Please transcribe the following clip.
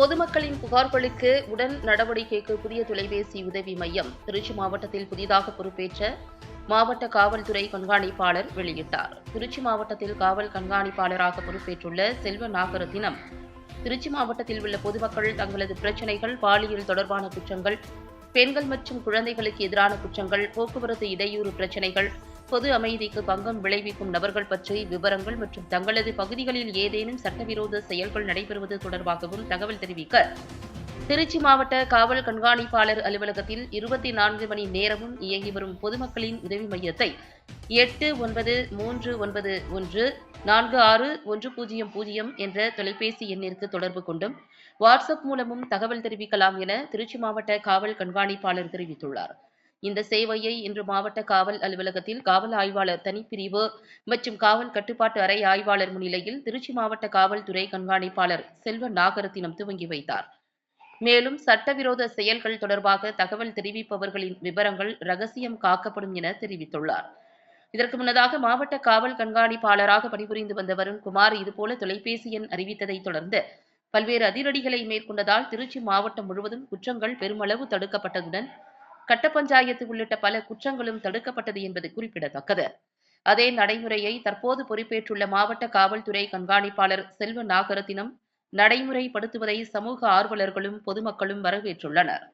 பொதுமக்களின் புகார்களுக்கு உடன் நடவடிக்கைக்கு புதிய தொலைபேசி உதவி மையம் திருச்சி மாவட்டத்தில் புதிதாக பொறுப்பேற்ற மாவட்ட காவல்துறை கண்காணிப்பாளர் வெளியிட்டார். திருச்சி மாவட்டத்தில் காவல் கண்காணிப்பாளராக பொறுப்பேற்றுள்ள செல்வ நாகரத்தினம் திருச்சி மாவட்டத்தில் உள்ள பொதுமக்கள் தங்களது பிரச்சினைகள் பாலியல் தொடர்பான குற்றங்கள் பெண்கள் மற்றும் குழந்தைகளுக்கு எதிரான குற்றங்கள் போக்குவரத்து இடையூறு பிரச்சினைகள் பொது அமைதிக்கு பங்கம் விளைவிக்கும் நபர்கள் பற்றி விவரங்கள் மற்றும் தங்களது பகுதிகளில் ஏதேனும் சட்டவிரோத செயல்கள் நடைபெறுவது தொடர்பாகவும் தகவல் தெரிவிக்க திருச்சி மாவட்ட காவல் கண்காணிப்பாளர் அலுவலகத்தில் இருபத்தி நான்கு மணி நேரமும் இயங்கி வரும் பொதுமக்களின் உதவி மையத்தை எட்டு ஒன்பது மூன்று ஒன்பது ஒன்று நான்கு ஆறு ஒன்று பூஜ்ஜியம் பூஜ்ஜியம் என்ற தொலைபேசி எண்ணிற்கு தொடர்பு கொண்டும் வாட்ஸ்அப் மூலமும் தகவல் தெரிவிக்கலாம் என திருச்சி மாவட்ட காவல் கண்காணிப்பாளர் தெரிவித்துள்ளார். இந்த சேவையை இன்று மாவட்ட காவல் அலுவலகத்தில் காவல் ஆய்வாளர் தனிப்பிரிவு மற்றும் காவல் கட்டுப்பாட்டு அறை ஆய்வாளர் முன்னிலையில் திருச்சி மாவட்ட காவல்துறை கண்காணிப்பாளர் செல்வ நாகரத்தினம் துவங்கி வைத்தார். மேலும் சட்டவிரோத செயல்கள் தொடர்பாக தகவல் தெரிவிப்பவர்களின் விவரங்கள் ரகசியம் காக்கப்படும் என தெரிவித்துள்ளார். இதற்கு முன்னதாக மாவட்ட காவல் கண்காணிப்பாளராக பணிபுரிந்து வந்த வருண்குமார் இதுபோல தொலைபேசி எண் அறிவித்ததை தொடர்ந்து பல்வேறு அதிரடிகளை மேற்கொண்டதால் திருச்சி மாவட்டம் முழுவதும் குற்றங்கள் பெருமளவு தடுக்கப்பட்டதுடன் கட்ட பஞ்சாயத்து உள்ளிட்ட பல குற்றங்களும் தடுக்கப்பட்டது என்பது குறிப்பிடத்தக்கது. அதே நடைமுறையை தற்போது பொறுப்பேற்றுள்ள மாவட்ட காவல்துறை கண்காணிப்பாளர் செல்வ நாகரத்தினம் நடைமுறைப்படுத்துவதை சமூக ஆர்வலர்களும் பொதுமக்களும் வரவேற்றுள்ளனர்.